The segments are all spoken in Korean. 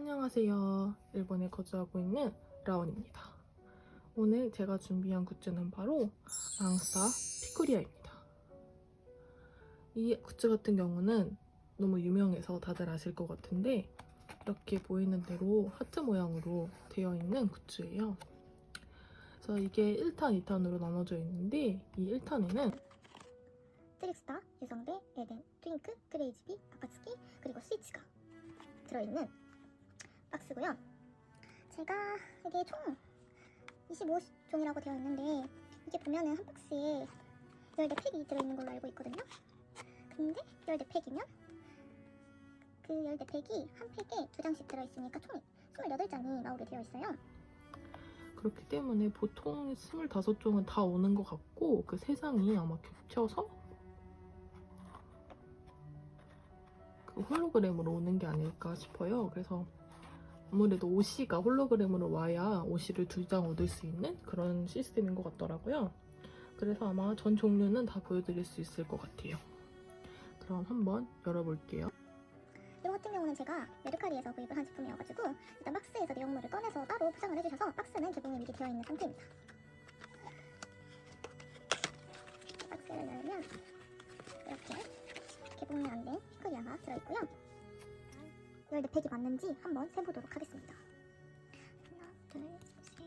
안녕하세요. 일본에 거주하고 있는 라온입니다. 오늘 제가 준비한 굿즈는 바로 랑스타 피코리아입니다. 이 굿즈 같은 경우는 너무 유명해서 다들 아실 것 같은데 이렇게 보이는 대로 하트 모양으로 되어 있는 굿즈예요. 그래서 이게 1탄, 2탄으로 나눠져 있는데 이 1탄에는 트릭스타, 유성대, 에덴, 트윙크, 크레이지비, 아카츠키, 그리고 스위치가 들어있는 박스고요. 제가 이게 총 25종이라고 되어 있는데 이게 보면은 한 박스에 14팩이 들어있는 걸로 알고 있거든요. 근데 14팩이면 그 14팩이 한 팩에 두 장씩 들어있으니까 총 28장이 나오게 되어 있어요. 그렇기 때문에 보통 25종은 다 오는 것 같고 그 3장이 아마 겹쳐서 그 홀로그램으로 오는 게 아닐까 싶어요. 그래서 아무래도 오시가 홀로그램으로 와야 오시를 두 장 얻을 수 있는 그런 시스템인 것 같더라고요. 그래서 아마 전 종류는 다 보여드릴 수 있을 것 같아요. 그럼 한번 열어볼게요. 이거 같은 경우는 제가 메르카리에서 구입을 한 제품이어가지고 일단 박스에서 내용물을 꺼내서 따로 포장을 해주셔서 박스는 개봉이 미리 되어 있는 상태입니다. 박스를 열면 이렇게 개봉이 안된 피크리아가 들어있고요. 14팩이 맞는지 한번 세보도록 하겠습니다. 하나, 둘, 셋,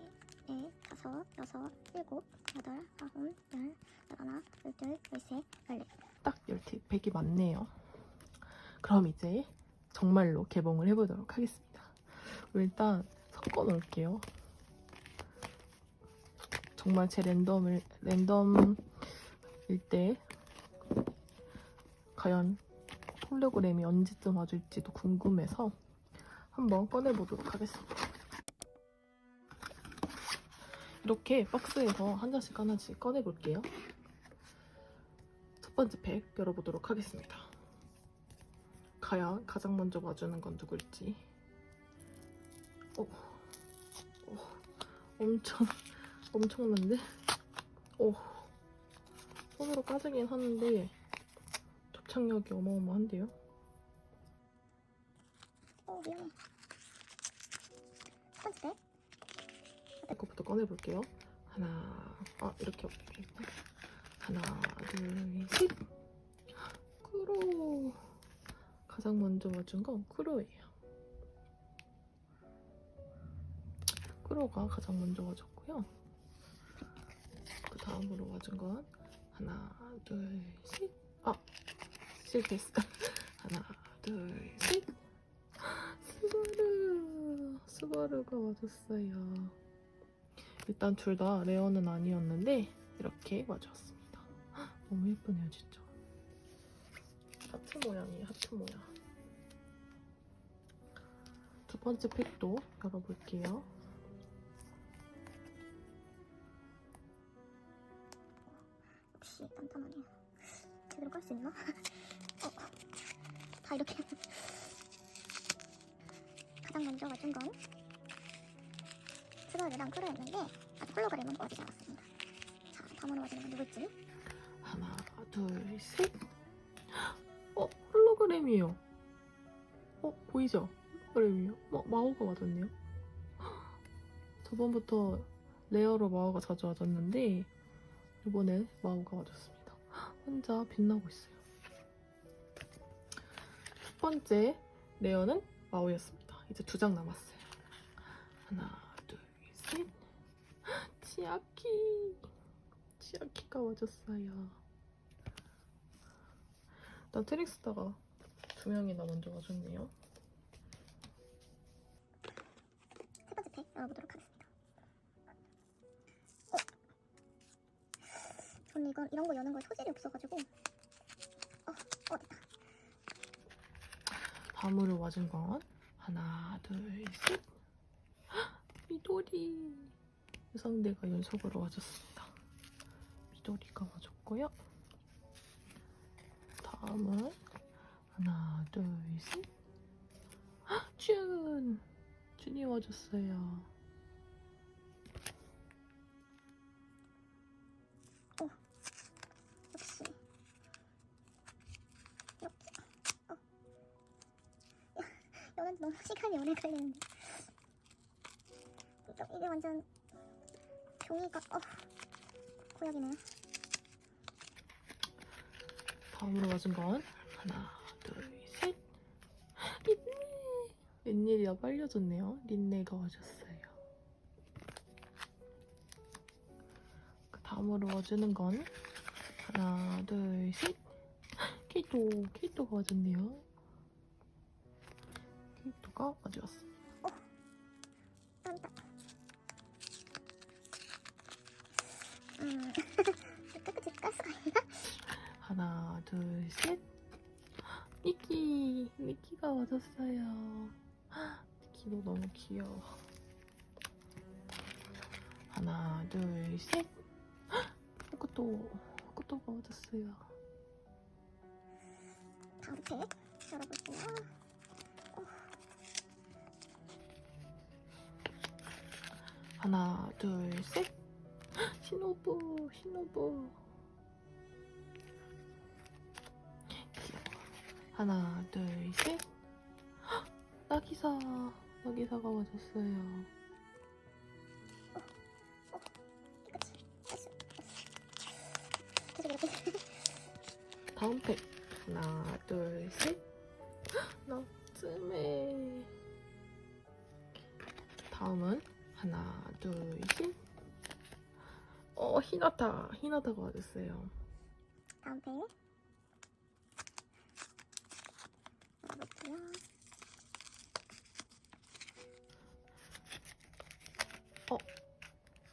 넷, 다섯, 여섯, 일곱, 여덟, 아홉, 열, 열하나, 열둘, 열셋, 열넷. 딱 10팩이 맞네요. 그럼 이제 정말로 개봉을 해보도록 하겠습니다. 일단 섞어 놓을게요. 정말 제 랜덤을, 랜덤일 때 과연 홀로그램이 언제쯤 와줄지도 궁금해서 한번 꺼내보도록 하겠습니다. 이렇게 박스에서 한 장씩 하나씩 꺼내볼게요. 첫 번째 팩 열어보도록 하겠습니다. 과연 가장 먼저 와주는 건 누굴지. 어, 어, 엄청, 엄청난데? 어, 손으로 까지긴 하는데 접착력이 어마어마한데요? 어, 미안해. 첫 번째 팩. 이거부터 꺼내볼게요. 하나, 아, 이렇게 없겠다. 하나, 둘, 셋! 쿠로! 가장 먼저 와준 건 쿠로예요. 쿠로가 가장 먼저 와줬고요. 그 다음으로 와준 건 하나, 둘, 셋! 아! 실패했어. 하나, 둘, 셋! 스바루! 스바루가 와줬어요. 일단 둘 다 레어는 아니었는데 이렇게 맞았습니다. 너무 예쁘네요 진짜. 하트 모양이에요 하트 모양. 두 번째 팩도 열어볼게요. 역시 단단하네요. 제대로 깔 수 있나? 어, 다 이렇게. 가장 먼저 와준 건 스바르랑 크로였는데 아직 홀로그램은 와주지 않았습니다. 자, 다음으로 와주는 건 누굴지? 하나, 둘, 셋. 어 홀로그램이에요. 어 보이죠? 홀로그램이요. 마, 마오가 맞았네요. 저번부터 레어로 마오가 자주 와줬는데 이번에 마오가 와줬습니다. 혼자 빛나고 있어요. 첫 번째 레어는 마오였습니다. 이제 두 장 남았어요. 하나, 둘, 셋. 치아키. 치아키가 와줬어요. 일단 트릭스타가 두 명이나 먼저 와줬네요. 세 번째 팩 열어보도록 하겠습니다. 어? 저는 이건 이런 거 여는 거에 소질이 없어가지고 어, 어 됐다. 다음으로 와준 건 하나, 둘, 셋. 헉, 미도리. 유성대가 연속으로 와줬습니다. 미도리가 와줬고요. 다음은 하나, 둘, 셋. 헉, 준. 준이 와줬어요. 걸리는데. 이게 완전 종이가 어 고약이네. 다음으로 맞은 건 하나, 둘, 셋. 린네. 웬일이야 빨려졌네요. 린네가 와줬어요. 그 다음으로 와주는 건 하나, 둘, 셋. 케이토, 케이토가 와줬네요. 케이토가 와주었습니다. 딴다. 음 깨끗이 깔 수가 있나? 하나, 둘, 셋. 미키, 미키가 와줬어요. 미키도 너무 귀여워. 하나, 둘, 셋. 호크토, 호크토가 와줬어요. 다음 팩 열어볼게요. 하나, 둘, 셋. 신호부, 신호부. 귀여워. 하나, 둘, 셋. 나기사, 나기사가 와줬어요. 다음 팩 하나 둘셋 너쯤에 다음은 하나 둘 셋 어 히나타 히나타가 와줬어요. 다음 팩 열어볼게요.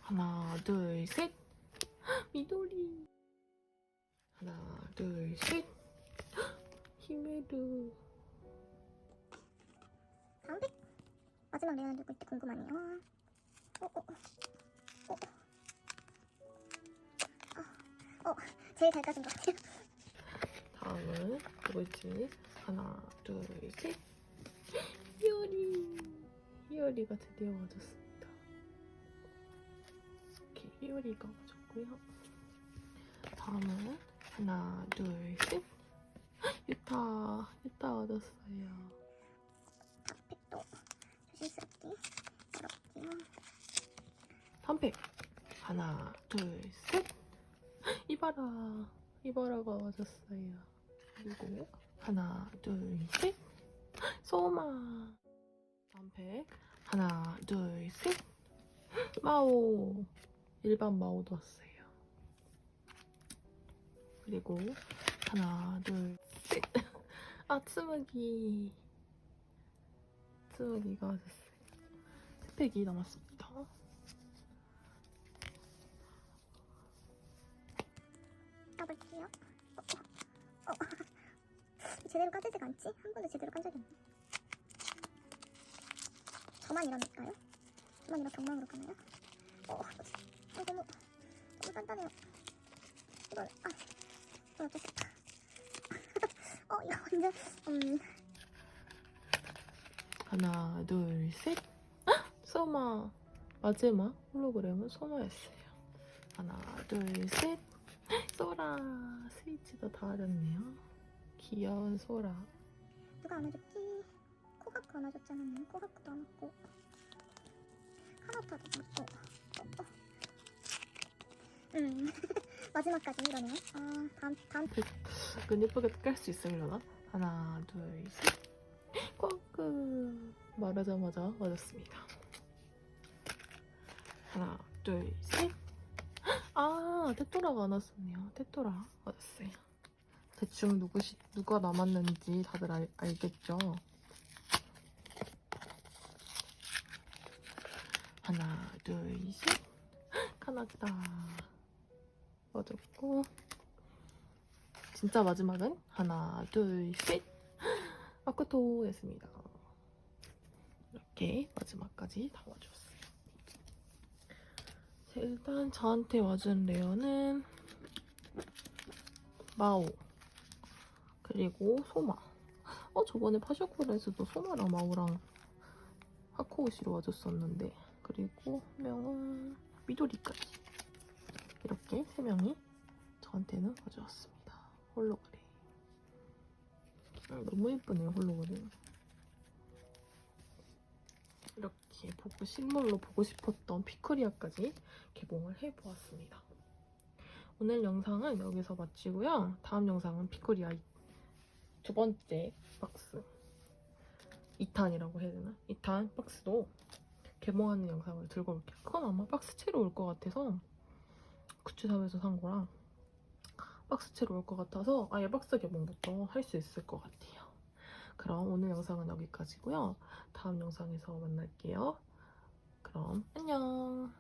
하나 둘 셋. 미도리. 하나 둘 셋. 히메르. 다음 팩 마지막 레어는 누구일지 궁금하네요. 어, 제일 잘 까진 것 같아요. 다음은 누굴지? 하나 둘 셋. 히어리. 히어리가 드디어 와줬습니다. 이렇게 히어리가 와줬고요. 다음은 하나 둘 셋. 유타 유타 와줬어요. 팩도 조심스럽게 열어볼게요. 다음 팩 하나 둘 셋. 이바라 이바라가 와줬어요. 그리고 하나 둘 셋. 소마. 다음 팩 하나 둘 셋. 마오. 일반 마오도 왔어요. 그리고 하나 둘 셋. 아 츠무기. 아츠무기가 왔었어요. 세 팩이 남았습니다 않지? 한 번도 제대로 깐 적이 없네. 저만 이러니까요? 저만 이렇게 엉망으로 까나요? 어? 어, 너무, 너무 단단해요. 이걸, 아, 이건 어쩔 수. 어, 이거 완전, 음, 하나, 둘, 셋. 헉! 소마. 마지막 홀로그램은 소마였어요. 하나, 둘, 셋. 소라. 스위치도 다 하렸네요. 귀여운 소라. 누가 안아줬지? 코가크 안아줬잖아요. 코가크도 안았고. 하나타도 안았고. 어, 어. 음, 마지막까지 이러네요. 아, 다음, 다음 끈 예쁘게 깔 수 있으려나? 하나, 둘, 셋. 꽝크. 말하자마자 맞았습니다. 하나, 둘, 셋. 아, 테토라가 안 왔었네요. 테토라 맞았어요. 대충 누구시, 누가 남았는지 다들 알, 알겠죠? 하나, 둘, 셋. 카나다. 맞았고. 진짜 마지막은 하나, 둘, 셋. 아쿠토였습니다. 이렇게 마지막까지. 자, 일단 저한테 와준 레어는 마오 그리고 소마. 어 저번에 파쇼코에서도 소마랑 마오랑 하코우시로 와줬었는데 그리고 한 명은 미도리까지 이렇게 세 명이 저한테는 가져왔습니다. 홀로그램. 아, 너무 예쁘네요, 홀로그램. 이렇게 보고 실물로 보고 싶었던 피크리아까지 개봉을 해보았습니다. 오늘 영상은 여기서 마치고요. 다음 영상은 피크리아 두 번째 박스 2탄이라고 해야 되나? 2탄 박스도 개봉하는 영상을 들고 올게요. 그건 아마 박스채로 올 것 같아서 구치샵에서 산 거랑 박스채로 올 것 같아서 아예 박스 개봉부터 할 수 있을 것 같아요. 그럼 오늘 영상은 여기까지고요. 다음 영상에서 만날게요. 그럼 안녕.